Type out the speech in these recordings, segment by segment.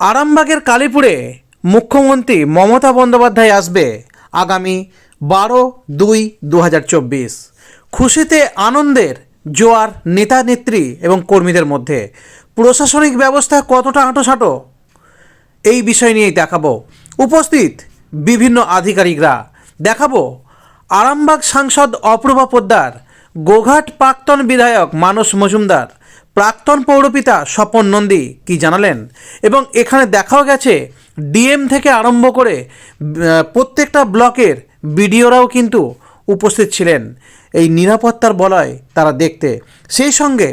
আরামবাগের কালীপুরে মুখ্যমন্ত্রী মমতা বন্দ্যোপাধ্যায় আসবে আগামী বারো দুই দু খুশিতে আনন্দের জোয়ার নেতা নেত্রী এবং কর্মীদের মধ্যে। প্রশাসনিক ব্যবস্থা কতটা আঁটোসাঁটো? এই বিষয় নিয়েই দেখাবো। উপস্থিত বিভিন্ন আধিকারিকরা। দেখাবো আরামবাগ সাংসদ অপূর্বা পোদ্দার, গোঘাট প্রাক্তন বিধায়ক মানস মজুমদার। প্রাক্তন পৌরপিতা স্বপন নন্দী কি জানালেন? এবং এখানে দেখাও গেছে, ডিএম থেকে আরম্ভ করে প্রত্যেকটা ব্লকের বিডিওরাও কিন্তু উপস্থিত ছিলেন। এই নিরাপত্তার বলয় তারা দেখতে। সেই সঙ্গে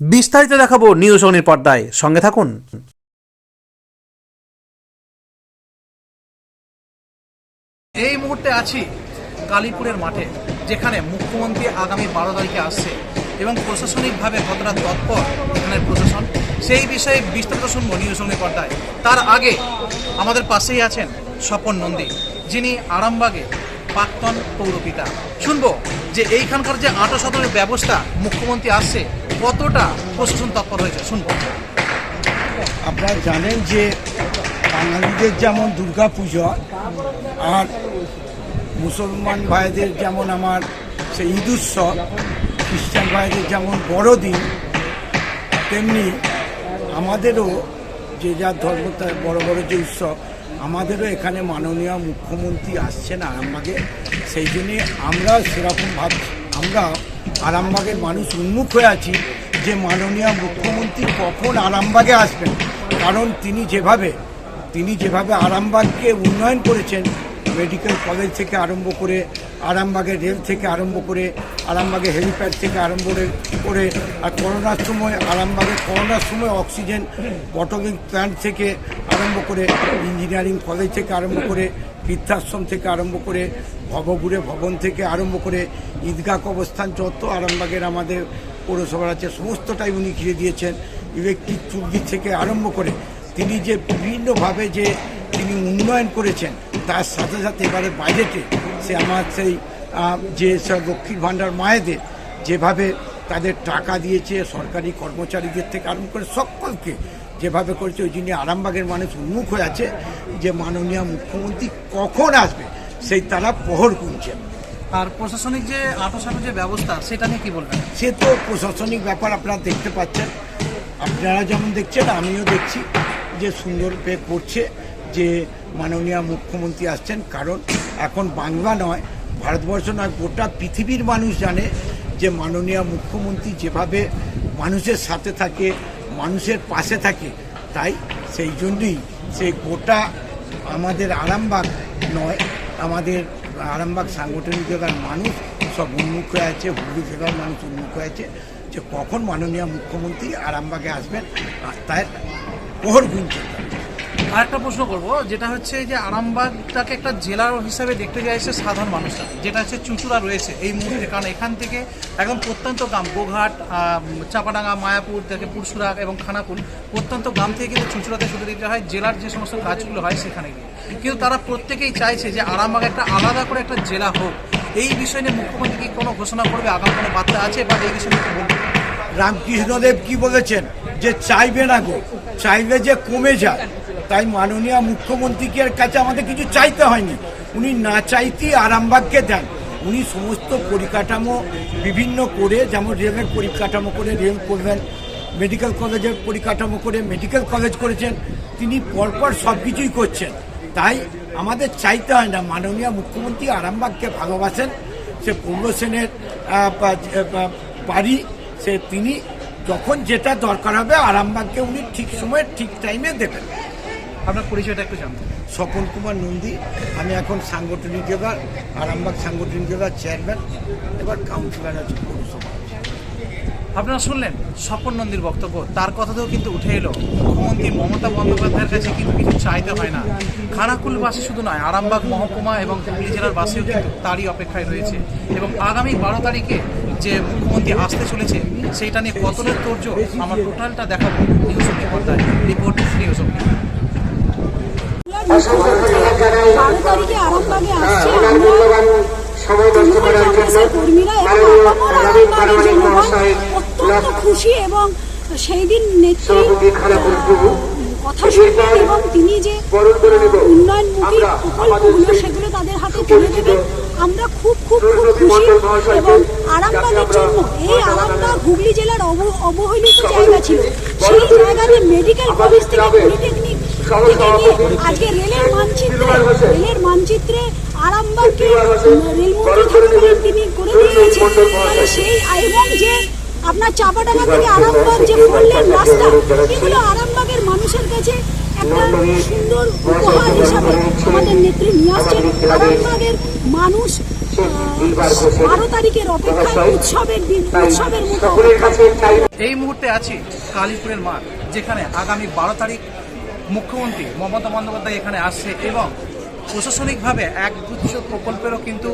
বিস্তারিত দেখাবো নিউজ অনির পর্দায়। সঙ্গে থাকুন। এই মুহূর্তে আছি কালীপুরের মাঠে, যেখানে মুখ্যমন্ত্রী আগামী বারো তারিখে আসছে। এবং প্রশাসনিকভাবে কতটা তৎপর এখানের প্রশাসন, সেই বিষয়ে বিস্তারিত শুনব নিউজ পর্দায়। তার আগে আমাদের পাশেই আছেন স্বপন নন্দী, যিনি আরামবাগে প্রাক্তন পৌরপিতা। শুনব যে এইখানকার যে আটো শতকের ব্যবস্থা মুখ্যমন্ত্রী আসছে, কতটা প্রশাসন তৎপর হয়েছে, শুনব। আপনারা জানেন যে বাঙালিদের যেমন দুর্গা পুজো আর মুসলমান ভাইদের যেমন আমার সেই ঈদ উৎসব খ্রিস্টান ভাইদের যেমন বড়দিন, তেমনি আমাদেরও যে যার ধর্ম তার বড় বড় যে উৎসব, আমাদেরও এখানে মাননীয় মুখ্যমন্ত্রী আসছেন আরামবাগে। সেই জন্যে আমরা সেরকম ভাবছি আমরা আরামবাগের মানুষ উন্মুখ হয়ে আছি যে মাননীয় মুখ্যমন্ত্রী কখন আরামবাগে আসবেন। কারণ তিনি যেভাবে তিনি যেভাবে আরামবাগকে উন্নয়ন করেছেন মেডিকেল কলেজ থেকে আরম্ভ করে আরামবাগের রেল থেকে আরম্ভ করে আরামবাগের হেলিপ্যাড থেকে আরম্ভ করে- আর করোনার সময় আরামবাগের করোনার সময় অক্সিজেন বটলিং প্ল্যান্ট থেকে আরম্ভ করে ইঞ্জিনিয়ারিং কলেজ থেকে আরম্ভ করে বৃদ্ধাশ্রম থেকে আরম্ভ করে ভবগুড়ে ভবন থেকে আরম্ভ করে ঈদগাহ অবস্থান যত আরামবাগের আমাদের পৌরসভার আছে, সমস্তটাই উনি ঘিরে দিয়েছেন। ইলেকট্রিক চুল্লি থেকে আরম্ভ করে তিনি যে বিভিন্নভাবে যে তিনি উন্নয়ন করেছেন তার সাথে সাথে এবারে বাজেটে সে আমার সেই যে সব লক্ষ্মীর ভাণ্ডার মায়েদের যেভাবে তাদের টাকা দিয়েছে সরকারি কর্মচারীদের থেকে আরম্ভ করে সকলকে যেভাবে করেছে ওই জন্য আরামবাগের মানুষ উন্মুখ হয়ে আছে যে মাননীয় মুখ্যমন্ত্রী কখন আসবে সেই তারা প্রহর গুনছেন আর প্রশাসনিক যে আটো যে ব্যবস্থা সেটা নিয়ে কী বলবেন? সে তো প্রশাসনিক ব্যাপার আপনারা দেখতে পাচ্ছেন। আপনারা যেমন দেখছেন আমিও দেখছি যে সুন্দর পেয়ে পড়ছে যে মাননীয় মুখ্যমন্ত্রী আসছেন, কারণ এখন বাংলা নয়, ভারতবর্ষ নয়, গোটা পৃথিবীর মানুষ জানে যে মাননীয় মুখ্যমন্ত্রী যেভাবে মানুষের সাথে থাকে, মানুষের পাশে থাকে, তাই সেই জন্যই সে গোটা আমাদের আরামবাগ নয়, আমাদের আরামবাগ সাংগঠনিক জেলার মানুষ সব উন্মুখ হয়ে আছে, হুগলি জেলার মানুষ উন্মুখ হয়ে আছে, যে কখন মাননীয় মুখ্যমন্ত্রী আরামবাগে আসবেন আর তার প্রহর গুনছে আর একটা প্রশ্ন করব, যেটা হচ্ছে যে আরামবাগটাকে একটা জেলার হিসাবে দেখতে চাইছে সাধারণ মানুষরা, যেটা হচ্ছে চুঁচুড়া রয়েছে এই মুহূর্তে, কারণ এখান থেকে একদম প্রত্যন্ত গ্রাম, গোঘাট চাপাডাঙ্গা, মায়াপুর থেকে পুরসুরা এবং খানাকুল প্রত্যন্ত গ্রাম থেকে কিন্তু চুঁচুড়াতে শুধু দিতে হয়, জেলার যে সমস্ত কাজগুলো হয় সেখানে গিয়ে। কিন্তু তারা প্রত্যেকেই চাইছে যে আরামবাগ একটা আলাদা করে একটা জেলা হোক। এই বিষয় নিয়ে মুখ্যমন্ত্রী কি কোনো ঘোষণা করবে? আগাম কোনো বার্তা আছে বা এই বিষয়ে বলবে রামকৃষ্ণদেব কি বলেছেন? যে চাইবে না গো, চাইলে যে কমে যায়। তাই মাননীয় মুখ্যমন্ত্রীকে কাছে আমাদের কিছু চাইতে হয়নি। উনি না চাইতেই আরামবাগকে দেন। উনি সমস্ত পরিকাঠামো বিভিন্ন করে, যেমন রেলের পরিকাঠামো করে, রেল করবেন, মেডিকেল কলেজের পরিকাঠামো করে, মেডিকেল কলেজ করেছেন, তিনি পরপর সব কিছুই করছেন। তাই আমাদের চাইতে হয় না। মাননীয় মুখ্যমন্ত্রী আরামবাগকে ভালোবাসেন। সে পূর্ণ সেনের বাড়ি, সে তিনি যখন যেটা দরকার হবে আরামবাগকে উনি ঠিক সময়ে ঠিক টাইমে দেবেন। আপনার পরিচয়টা একটু জানতে স্বপন কুমার নন্দী আমি এখন সাংগঠনিক জেলার আরামবাগ সাংগঠনিক জেলার চেয়ারম্যান এবার কাউন্সিলর আছে পৌরসভা আপনারা শুনলেন স্বপন নন্দীর বক্তব্য তার কথাতেও কিন্তু উঠে এলো মুখ্যমন্ত্রী মমতা বন্দ্যোপাধ্যায়ের কাছে কিন্তু কিছু চাইতে হয় না। খানাকুলবাসী শুধু নয় আরামবাগ মহকুমা এবং হুগলি জেলার বাসীও কিন্তু তারই অপেক্ষায় রয়েছে। এবং আগামী বারো তারিখে যে মুখ্যমন্ত্রী আসতে চলেছে সেইটা নিয়ে কতটা তোর্য আমার টোটালটা দেখাবো নিউজ পর্দায় রিপোর্ট নিউজ বারো তারিখে আরামবাগে আসছে আমরা। অত্যন্ত খুশি এবং সেই দিন নেত্রী কথা শুনবেন এবং তিনি যে উন্নয়নমুখী প্রকল্পগুলো সেগুলো তাদের হাতে তুলে দেবেন। আমরা খুব খুব খুব খুশি এবং আরামবাগের জন্য এই আরামবাগ হুগলি জেলার অব- অবহেলিত জায়গা ছিল। সেই জায়গাতে মেডিকেল কলেজ থেকে পলিটেকনিক আজকে রেলের মানচিত্রে রেলের মানচিত্রে আরামবাগকে রেলমন্ত্রী থাকাকালীন তিনি করে দিয়েছেন। তাহলে সেই এবং যে আপনার চাপাডাঙ্গা থেকে আরামবাগ যে ফোরলেন রাস্তা এগুলো আরামবাগের মানুষের কাছে একটা সুন্দর উপহার হিসাবে আমাদের নেত্রী নিয়ে আসছেন। আরামবাগের মানুষ বারো তারিখের অপেক্ষায় উৎসবের দিন উৎসবের মতো এই মুহূর্তে আছি কালীপুরের মাঠ যেখানে আগামী বারো তারিখ মুখ্যমন্ত্রী মমতা বন্দ্যোপাধ্যায় এখানে আসছে এবং প্রশাসনিকভাবে একগুচ্ছ প্রকল্পেরও কিন্তু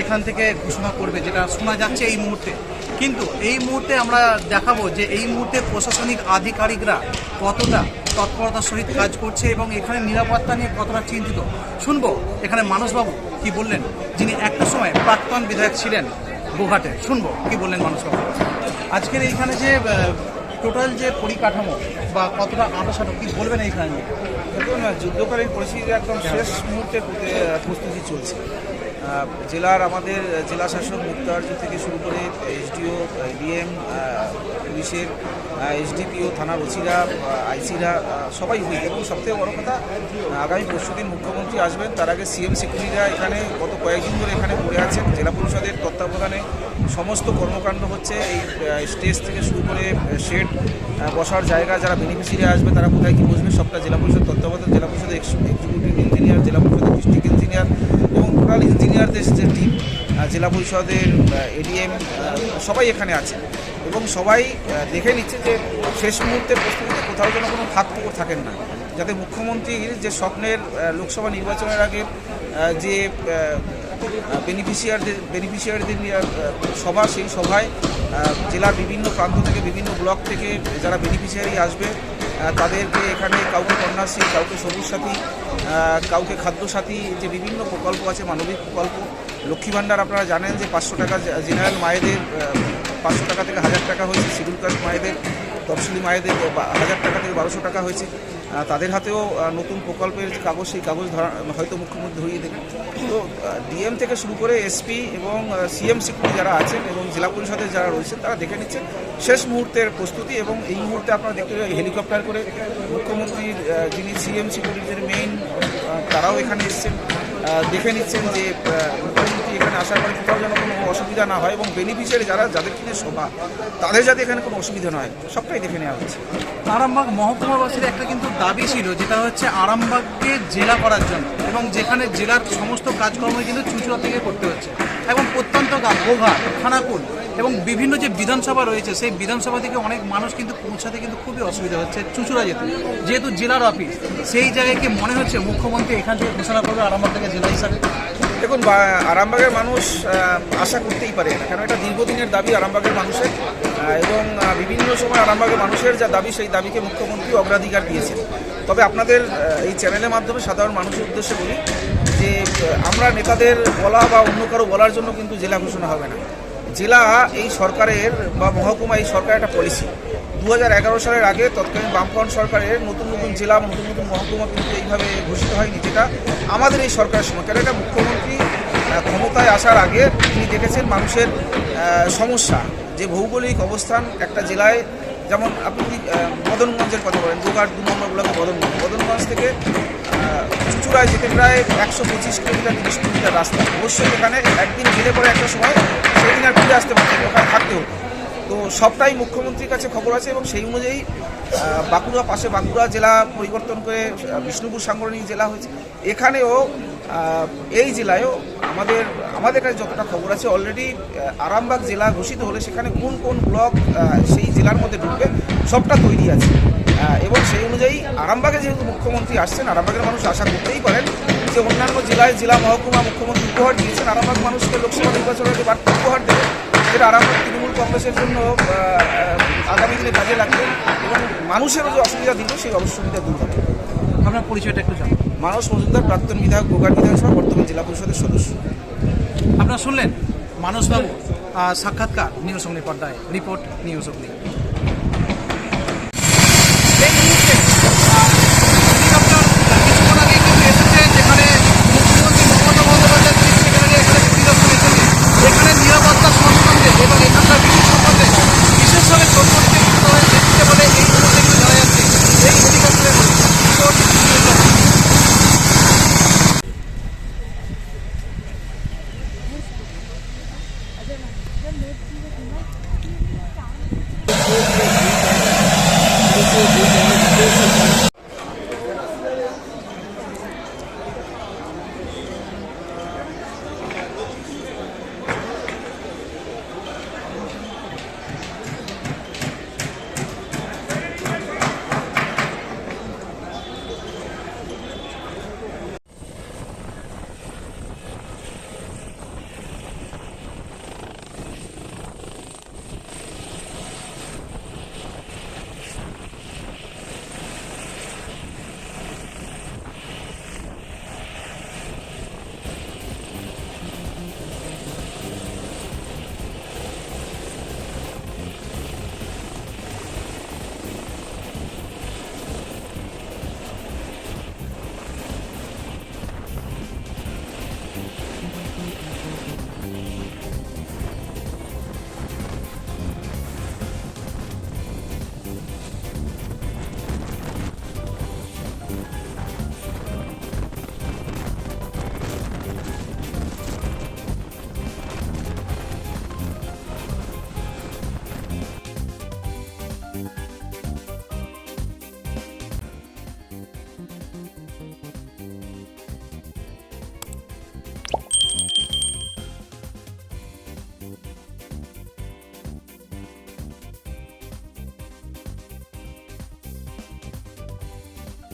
এখান থেকে ঘোষণা করবে, যেটা শোনা যাচ্ছে এই মুহূর্তে। কিন্তু এই মুহূর্তে আমরা দেখাবো যে এই মুহূর্তে প্রশাসনিক আধিকারিকরা কতটা তৎপরতার সহিত কাজ করছে এবং এখানে নিরাপত্তা নিয়ে কতটা চিন্তিত। শুনব এখানে মানসবাবু কি বললেন, যিনি একটা সময় প্রাক্তন বিধায়ক ছিলেন গোঘাটে শুনব কি বললেন মানসবাবু? আজকের এইখানে যে টোটাল যে পরিকাঠামো বা কতটা আটাশানো কি বলবেন এইখানে? দেখুন যুদ্ধকালীন পরিস্থিতি একদম শেষ মুহূর্তে প্রস্তুতি চলছে জেলার আমাদের জেলা শাসক মুক্তার্য থেকে শুরু করে এসডিও ডিএম পুলিশের এসডিপিও থানার ওসিরা আইসিরা সবাই হুই। এবং সবথেকে বড় কথা আগামী পরশুদিন মুখ্যমন্ত্রী আসবেন। তার আগে সিএম সিকিউরিটিরা এখানে গত কয়েকদিন ধরে এখানে পড়ে আছেন। জেলা পরিষদের তত্ত্বাবধানে সমস্ত কর্মকাণ্ড হচ্ছে এই স্টেজ থেকে শুরু করে শেড বসার জায়গা, যারা বেনিফিশিয়ারি আসবে, তারা কোথায় কি বসবে, সবটা জেলা পরিষদ তত্ত্বাবধান, জেলা পরিষদের এক্সিকিউটিভ ইঞ্জিনিয়ার জেলা পরিষদের ডিস্ট্রিক্ট ইঞ্জিনিয়ার এবং টোটাল ইঞ্জিনিয়ারদের যে টিম জেলা পরিষদের এডিএম সবাই এখানে আছে এবং সবাই দেখে নিচ্ছে যে শেষ মুহূর্তের প্রস্তুতিতে কোথাও যেন কোনো ফাঁক ফোকর থাকেন না। যাতে মুখ্যমন্ত্রীর যে স্বপ্নের লোকসভা নির্বাচনের আগে যে বেনিফিশিয়ারদের বেনিফিশিয়ারিদের সভা, সেই সভায় জেলার বিভিন্ন প্রান্ত থেকে, বিভিন্ন ব্লক থেকে যারা বেনিফিশিয়ারি আসবে তাদেরকে এখানে কাউকে কন্যাশ্রী, কাউকে সবুজ সাথী কাউকে খাদ্য সাথী যে বিভিন্ন প্রকল্প আছে, মানবিক প্রকল্প। লক্ষ্মী ভাণ্ডার আপনারা জানেন যে পাঁচশো টাকা জেনারেল মায়েদের পাঁচশো টাকা থেকে হাজার টাকা হয়েছে শিডিউল কাস্ট মায়েদের, তফসিলি মায়েদের হাজার টাকা থেকে বারোশো টাকা হয়েছে। তাদের হাতেও নতুন প্রকল্পের কাগজ, সেই কাগজ ধরা, হয়তো মুখ্যমন্ত্রী ধরিয়ে দেবেন তো ডিএম থেকে শুরু করে এসপি এবং সিএম সিকিউরিটি যারা আছেন এবং জেলা পরিষদের যারা রয়েছেন তারা দেখে নিচ্ছেন শেষ মুহূর্তের প্রস্তুতি এবং এই মুহূর্তে আপনারা দেখতে হেলিকপ্টার করে মুখ্যমন্ত্রীর যিনি সিএম সিকিউরিটির মেইন তারাও এখানে এসছেন। দেখে নিচ্ছেন যে মুখ্যমন্ত্রী এখানে আসার পরে কোথাও যেন কোনো অসুবিধা না হয় এবং বেনিফিশিয়ারি যারা, যাদের কিনে শোভা, তাদের যাতে এখানে কোনো অসুবিধা না হয়, সবটাই দেখে নেওয়া হচ্ছে। আরামবাগ মহকুমাবাসীর একটা কিন্তু দাবি ছিল, যেটা হচ্ছে আরামবাগকে জেলা করার জন্য এবং যেখানে জেলার সমস্ত কাজকর্ম কিন্তু চুচুরা থেকে করতে হচ্ছে। এবং প্রত্যন্ত গ্রাম গোঘা খানাকুল এবং বিভিন্ন যে বিধানসভা রয়েছে, সেই বিধানসভা থেকে অনেক মানুষ কিন্তু পৌঁছাতে কিন্তু খুবই অসুবিধা হচ্ছে চুচুড়া যেতে। যেহেতু জেলার অফিস সেই জায়গায় কি মনে হচ্ছে মুখ্যমন্ত্রী এখান থেকে ঘোষণা করবে আরামবাগ থেকে জেলা হিসাবে? দেখুন আরামবাগের মানুষ আশা করতেই পারে না কারণ এটা দীর্ঘদিনের দাবি আরামবাগের মানুষের। এবং বিভিন্ন সময় আরামবাগের মানুষের যা দাবি, সেই দাবিকে মুখ্যমন্ত্রী অগ্রাধিকার দিয়েছেন। তবে আপনাদের এই চ্যানেলের মাধ্যমে সাধারণ মানুষের উদ্দেশ্যে বলি যে আমরা নেতাদের বলা বা অন্য কারও বলার জন্য কিন্তু জেলা ঘোষণা হবে না। জেলা এই সরকারের বা মহকুমা এই সরকারের একটা পলিসি দু হাজার এগারো সালের আগে তৎকালীন বামফ্রন্ট সরকারের নতুন নতুন জেলা নতুন নতুন মহকুমা কিন্তু এইভাবে ঘোষিত হয়নি যেটা আমাদের এই সরকারের সময়। কেন এটা মুখ্যমন্ত্রী ক্ষমতায় আসার আগে তিনি দেখেছেন মানুষের সমস্যা যে ভৌগোলিক অবস্থান একটা জেলায়। যেমন আপনি যদি, মদনগঞ্জের কথা বলেন দুঘাট দু নম্বর ব্লকে মদনগঞ্জ। মদনগঞ্জ থেকে চুচুড়ায় যেতে প্রায় একশো পঁচিশ কিলোমিটার তিরিশ কিলোমিটার রাস্তা। অবশ্যই এখানে একদিন গেলে পরে একটা সময় আর ফিরে আসতে পারছে ওখানে থাকতে তো সবটাই মুখ্যমন্ত্রীর কাছে খবর আছে এবং সেই অনুযায়ী বাঁকুড়া পাশে বাঁকুড়া জেলা পরিবর্তন করে বিষ্ণুপুর সাংগঠনিক জেলা হয়েছে। এখানেও এই জেলায়ও আমাদের আমাদের কাছে যতটা খবর আছে অলরেডি আরামবাগ জেলা ঘোষিত হলে সেখানে কোন কোন ব্লক সেই জেলার মধ্যে ঢুকবে, সবটা তৈরি আছে। এবং সেই অনুযায়ী আরামবাগে যেহেতু মুখ্যমন্ত্রী আসছেন, আরামবাগের মানুষ আশা করতেই পারেন যে অন্যান্য জেলায় জেলা মহকুমা মুখ্যমন্ত্রী উপহার দিয়েছেন আরামবাগ মানুষকে লোকসভা নির্বাচনের যে বাড়তি উপহার দেবে। যেটা আরামবাগ তৃণমূল কংগ্রেসের জন্য আগামী দিনে কাজে লাগবে এবং মানুষেরও যে অসুবিধা দিল সেই অসুবিধা দূর হবে। আপনার পরিচয়টা একটু জানান। মানস মজুমদার প্রাক্তন বিধায়ক গোগাট বিধানসভা বর্তমান জেলা পরিষদের সদস্য। আপনারা শুনলেন মানসবাবু সাক্ষাৎকার নিউজ অগ্নি পর্দায় রিপোর্ট নিউজ অগ্নি।